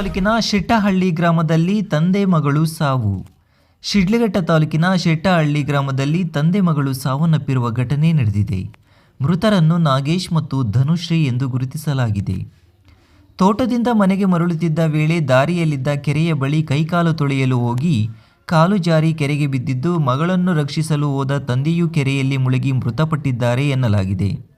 ತಾಲೂಕಿನ ಶಿಟ್ಟಹಳ್ಳಿ ಗ್ರಾಮದಲ್ಲಿ ತಂದೆ ಮಗಳು ಸಾವು. ಶಿಡ್ಲಘಟ್ಟ ತಾಲೂಕಿನ ಶೆಟ್ಟಹಳ್ಳಿ ಗ್ರಾಮದಲ್ಲಿ ತಂದೆ ಮಗಳು ಸಾವನ್ನಪ್ಪಿರುವ ಘಟನೆ ನಡೆದಿದೆ. ಮೃತರನ್ನು ನಾಗೇಶ್ ಮತ್ತು ಧನುಶ್ರೀ ಎಂದು ಗುರುತಿಸಲಾಗಿದೆ. ತೋಟದಿಂದ ಮನೆಗೆ ಮರಳುತ್ತಿದ್ದ ವೇಳೆ ದಾರಿಯಲ್ಲಿದ್ದ ಕೆರೆಯ ಬಳಿ ಕೈಕಾಲು ತೊಳೆಯಲು ಹೋಗಿ, ಕಾಲು ಜಾರಿ ಕೆರೆಗೆ ಬಿದ್ದಿದ್ದು ಮಗಳನ್ನು ರಕ್ಷಿಸಲು ಹೋದ ತಂದೆಯೂ ಕೆರೆಯಲ್ಲಿ ಮುಳುಗಿ ಮೃತಪಟ್ಟಿದ್ದಾರೆ ಎನ್ನಲಾಗಿದೆ.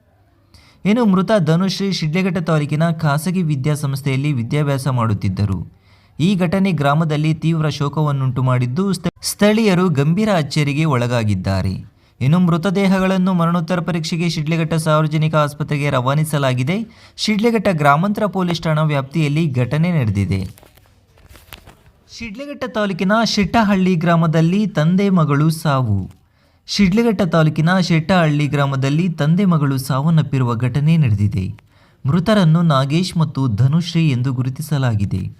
ಇನ್ನು ಮೃತ ಧನುಶ್ರೀ ಶಿಡ್ಲೆಘಟ್ಟ ತಾಲೂಕಿನ ಖಾಸಗಿ ವಿದ್ಯಾಸಂಸ್ಥೆಯಲ್ಲಿ ವಿದ್ಯಾಭ್ಯಾಸ ಮಾಡುತ್ತಿದ್ದರು. ಈ ಘಟನೆ ಗ್ರಾಮದಲ್ಲಿ ತೀವ್ರ ಶೋಕವನ್ನುಂಟು ಮಾಡಿದ್ದು ಸ್ಥ- ಸ್ಥಳೀಯರು ಗಂಭೀರ ಅಚ್ಚರಿಗೆ ಒಳಗಾಗಿದ್ದಾರೆ. ಇನ್ನು ಮೃತದೇಹಗಳನ್ನು ಮರಣೋತ್ತರ ಪರೀಕ್ಷೆಗೆ ಶಿಡ್ಲೆಘಟ್ಟ ಸಾರ್ವಜನಿಕ ಆಸ್ಪತ್ರೆಗೆ ರವಾನಿಸಲಾಗಿದೆ. ಶಿಡ್ಲೆಘಟ್ಟ ಗ್ರಾಮಾಂತರ ಪೊಲೀಸ್ ಠಾಣಾ ವ್ಯಾಪ್ತಿಯಲ್ಲಿ ಘಟನೆ ನಡೆದಿದೆ. ಶಿಡ್ಲೆಘಟ್ಟ ತಾಲೂಕಿನ ಶಿಟ್ಟಹಳ್ಳಿ ಗ್ರಾಮದಲ್ಲಿ ತಂದೆ ಮಗಳು ಸಾವು. ಶಿಡ್ಲಘಟ್ಟ ತಾಲೂಕಿನ ಶೆಟ್ಟಹಳ್ಳಿ ಗ್ರಾಮದಲ್ಲಿ ತಂದೆ ಮಗಳು ಸಾವನ್ನಪ್ಪಿರುವ ಘಟನೆ ನಡೆದಿದೆ. ಮೃತರನ್ನು ನಾಗೇಶ್ ಮತ್ತು ಧನುಶ್ರೀ ಎಂದು ಗುರುತಿಸಲಾಗಿದೆ.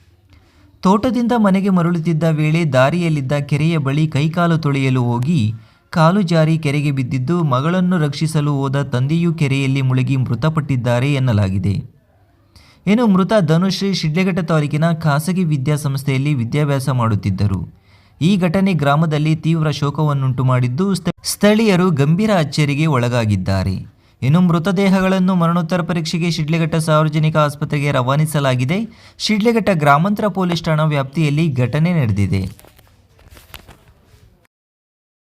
ತೋಟದಿಂದ ಮನೆಗೆ ಮರಳುತ್ತಿದ್ದ ವೇಳೆ ದಾರಿಯಲ್ಲಿದ್ದ ಕೆರೆಯ ಬಳಿ ಕೈಕಾಲು ತೊಳೆಯಲು ಹೋಗಿ, ಕಾಲು ಜಾರಿ ಕೆರೆಗೆ ಬಿದ್ದಿದ್ದು ಮಗಳನ್ನು ರಕ್ಷಿಸಲು ಹೋದ ತಂದೆಯೂ ಕೆರೆಯಲ್ಲಿ ಮುಳುಗಿ ಮೃತಪಟ್ಟಿದ್ದಾರೆ ಎನ್ನಲಾಗಿದೆ. ಏನು ಮೃತ ಧನುಶ್ರೀ ಶಿಡ್ಲಘಟ್ಟ ತಾಲೂಕಿನ ಖಾಸಗಿ ವಿದ್ಯಾಸಂಸ್ಥೆಯಲ್ಲಿ ವಿದ್ಯಾಭ್ಯಾಸ ಮಾಡುತ್ತಿದ್ದರು. ಈ ಘಟನೆ ಗ್ರಾಮದಲ್ಲಿ ತೀವ್ರ ಶೋಕವನ್ನುಂಟು ಮಾಡಿದ್ದು ಸ್ಥ- ಸ್ಥಳೀಯರು ಗಂಭೀರ ಅಚ್ಚರಿಗೆ ಒಳಗಾಗಿದ್ದಾರೆ. ಇನ್ನು ಮೃತದೇಹಗಳನ್ನು ಮರಣೋತ್ತರ ಪರೀಕ್ಷೆಗೆ ಶಿಡ್ಲಘಟ್ಟ ಸಾರ್ವಜನಿಕ ಆಸ್ಪತ್ರೆಗೆ ರವಾನಿಸಲಾಗಿದೆ. ಶಿಡ್ಲಘಟ್ಟ ಗ್ರಾಮಾಂತರ ಪೊಲೀಸ್ ಠಾಣಾ ವ್ಯಾಪ್ತಿಯಲ್ಲಿ ಘಟನೆ ನಡೆದಿದೆ.